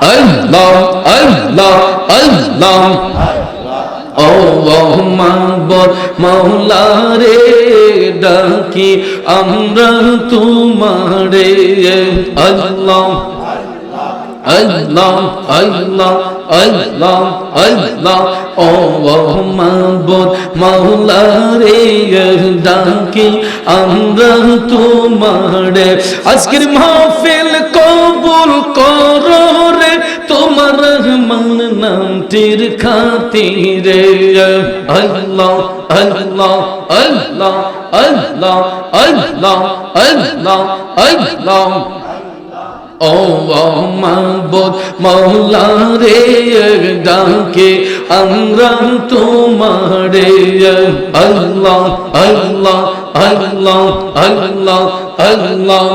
আল্লাহ আল্লাহ আল্লাহ। ও মাবর রে ডাকি আমরা তোমারে। আল্লাহ। আল্লাহ আল্লাহ আল্লাহ আল্লাহ। ও মাবুদ মাওলা রে ডাকি আমরা তোমারে আজকের মাহফিল কবুল করো রে, তোমার রহমান নামটির খাতিরে। আল্লাহ আল্লাহ আল্লাহ আল্লাহ আল্লাহ আল্লাহ আল্লাহ। ও মাবুদ মৌলা রে ডাকে, আমরা তোমারে, আল্লাহ আল্লাহ আল্লাহ আল্লাহ আল্লাহ।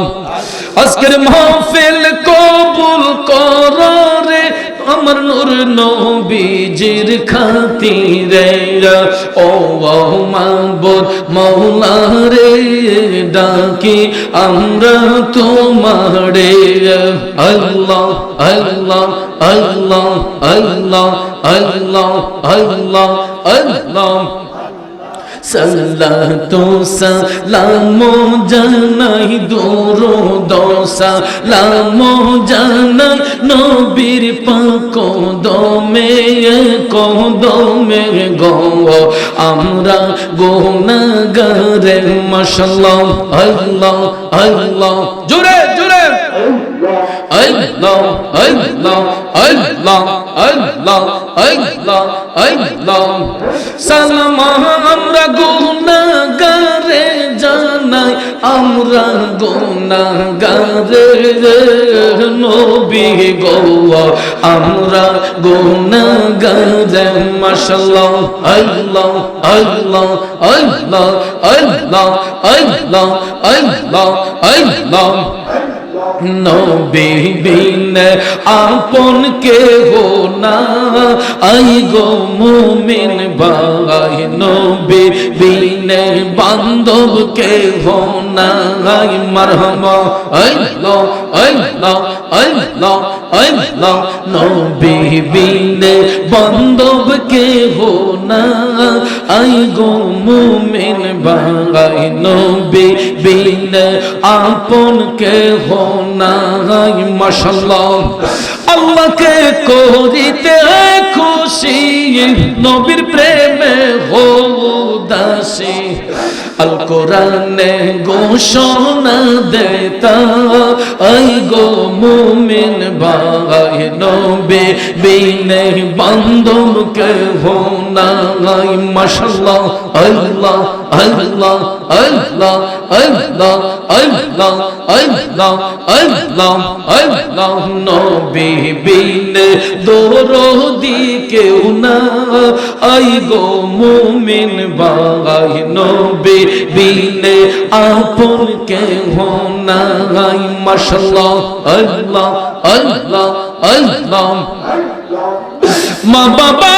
আজকের মাহফিল কবুল কর। আমার নূর নবীজির খাতিরে ও মাবুদ মৌলা রে ডাকি, আমরা তোমারে আল্লাহ আল্লাহ আল্লাহ আল্লাহ আল্লাহ আল্লাহ আল্লাহ। সাল্লাতু সালামু জানাই দুরু দোসা লামো জানাই নবীর পাক দমে কদমে গো। আমরা গুনাহগারে, মাশাআল্লাহ, আল্লাহ আল্লাহ। জোরে জোরে। আল্লাহ আল্লাহ আল্লাহ আল্লাহ আল্লাহ আল্লাহ। সালাম, আমরা গুণাগারে জানাই, আমরা গুণাগারে নবী গৌয়া, আমরা গুণাগারে মাশাল্লাহ আল্লাহ আল্লাহ আল্লাহ আল্লাহ আল্লাহ আল্লাহ আল্লাহ। নবী বিন আপন কে হো না। আই গো মুমিন ভাই নবীন বিন বান্ধব কে হো না। আই মারহামা আই আল্লাহ। আল্লাহ আল্লাহ নবী বিন বান্ধব কে হো না, আই গো মুমিন ভাই নবী বিন। আপন কে হো নাই মাশাল্লাহ। আল্লাহকে করিতে খুশি, নবীর প্রেমে হো দাসী। আল কোরআনে ঘোষণা দেতা আই গো মুমিন ভাই নবী বিনে বান্ধব কে হো নাই মাশাল্লাহ আল্লাহ আল্লাহ আল্লাহ আল্লাহ আল্লাহ আল্লাহ আল্লাহ আল্লাহ, নবী বিনে দরদি কেউ না। আই গো মুমিন ভাই নবী বিনে আপন কেহ নাই। মাশাল্লাহ আল্লাহ আল্লাহ আল্লাহ। মা বাবা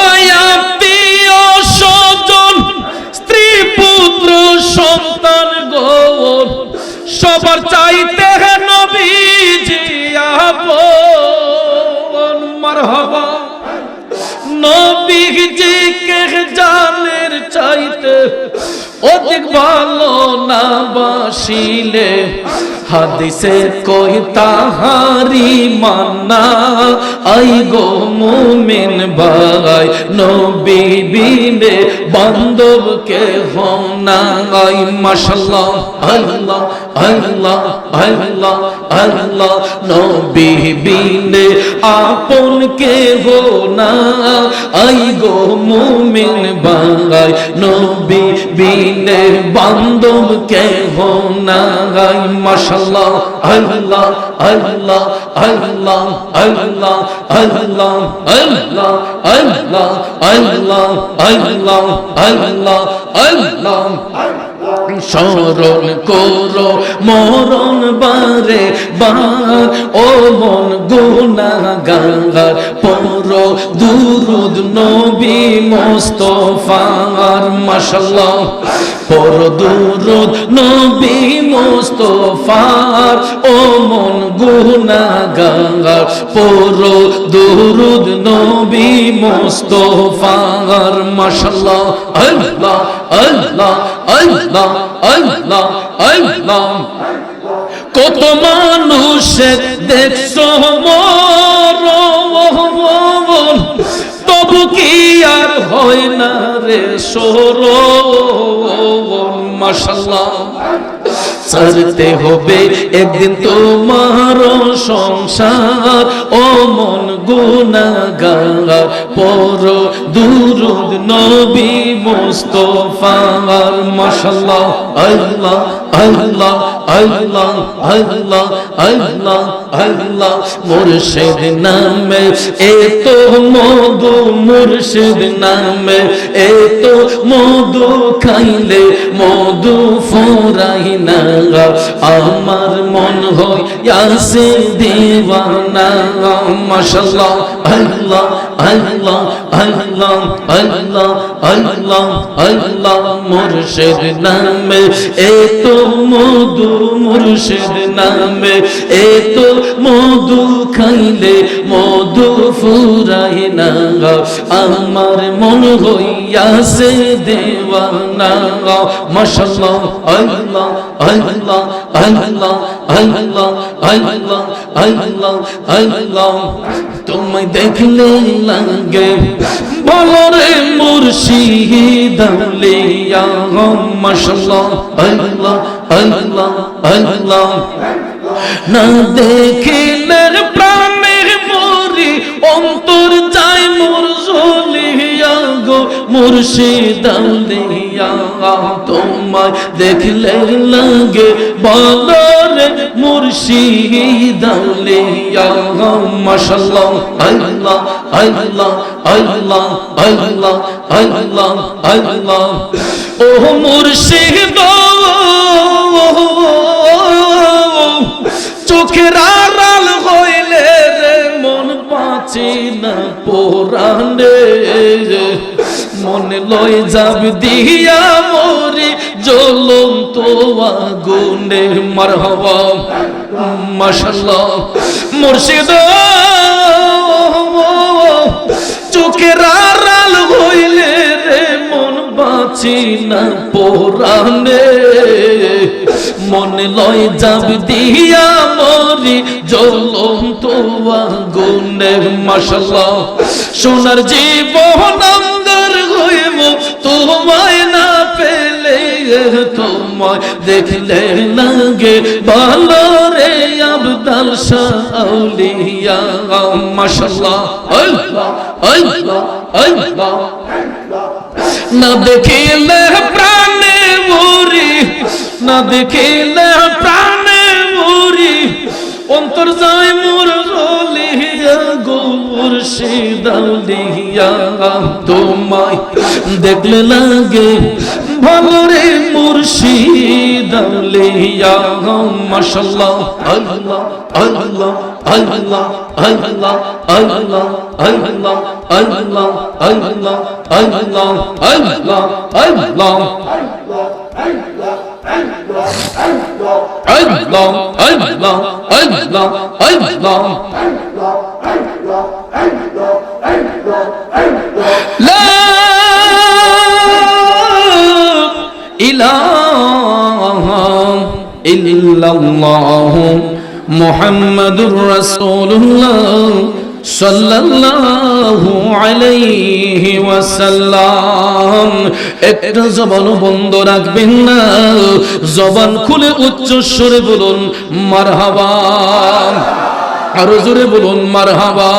সন্তান গৌর সবার চাইতে নবীজি আপন মারহাবা। নবীজি কে জানের চাইতে অধিক ভালো না বাসিলে। হাদিসে কই তাহারি মান্না? আই গো মুমিন ভাই, নবী বিনে বান্ধব কে হনা আই মাশাল্লাহ আল্লাহ আল্লাহ আল্লাহ আল্লাহ। নবী বিনে আপন কে হো না আই গো মুমিন ভাই, নবী বিনে বান্ধব কে হো না আই মাশাল্লাহ আল্লাহ আল্লাহ আল্লাহ আল্লাহ আল্লাহ আল্লাহ আল্লাহ আল্লাহ আল্লাহ আল্লাহ আল্লাহ স্মরণ করো, মরণ বারে বার। ও মন গুনাগার পর দুরুদ নবী মোস্তফার মাশাল্লাহ পর দুরুদ নবী মোস্তফার, ও মন গুনাগার পর দুরুদ নবী মোস্তফার মাশাল্লাহ আল্লাহ। আল্লাহ আল্লাহ আল্লাহ আল্লাহ। কত মানুষের দেখছ মর তবু কি আর হয় না রে সর মাসাল্লাহ সারতে হবে। একদিন তোমার সংসার ও মন গুণাগার পর দুরুদ নবী মুস্তফার। মশাল্লাহ আল্লাহ। আল্লাহ আল্লাহ আল্লাহ আল্লাহ আল্লাহ, মুর্শিদ নামে, এ তো মধু মুর্শিদ নামে, এ তো মধু খাইলে মধু ফুরাই না আমার মন হয় ইয়াসে দিওয়ানা, মাশাআল্লাহ, আল্লাহ আল্লাহ আল্লাহ আল্লাহ আল্লাহ আল্লাহ, মুর্শিদ নামে, এ তো মধু মুর্শিদ নামে এত মধু খাইলে মধু ফুরাই না। আমার মন হইয়াছে দেওয়ানা। মশাল্লাহ, আল্লাহ আল্লাহ আল্লাহ আল্লাহ আল্লাহ আল্লাহ আল্লাহ। তোমায় দেখলে লাগে। বলো রে মুর্শিদ আলিয়া মাশাআল্লাহ আল্লাহ আল্লাহ আল্লাহ। না দেখিলে প্রাণের মরি অন্তর গো মুর্শিদ আউলিয়া, তোমায় দেখলে লাগে বলরে মুর্শিদ আউলিয়া। মাশাআল্লাহ, আল্লাহ আল্লাহ আল্লাহ আল্লাহ আল্লাহ আল্লাহ। ও মুর্শিদ, চোখের আড়াল হইলে রে, মন বাঁচি না পোরানে মনে লয় যাব দিয়া মরি জলম তো আগুনে মার হবা মাশাল্লাহ মুর্শিদ, চোখের আড়াল হইলে রে, মন বাঁচি না পোরানে মনে লয় যাব দিয়া মরি জলম তো আগুনে মাশাল্লাহ সোনার জীবন তোমায় দেখলে লাগে। ভালো রে আবদাল শাউলিয়া মাশাল্লাহ আল্লাহ আল্লাহ আল্লাহ। না দেখিলে প্রাণে মরি, না দেখিলে প্রাণে মরি। অন্তর যায় মোর তোমায় দেখলে লাগে, ভালো রে মুর্শিদ আউলিয়া মাশাআল্লাহ আল্লাহ আল্লাহ আল্লাহ আল্লাহ আল্লাহ আল্লাহ আল্লাহ আল্লাহ আল্লাহ আল্লাহ আল্লাহ আল্লাহ আল্লাহ আল্লাহ আল্লাহ ইল্লাল্লাহ মুহাম্মাদুর রাসূলুল্লাহ সাল্লাল্লাহু আলাইহি ওয়াসাল্লাম। একটা জবান বন্ধ রাখবেন না। জবান খুলে উচ্চ স্বরে বলুন, মারহাবা। আরও জোরে বলুন, মারহাবা।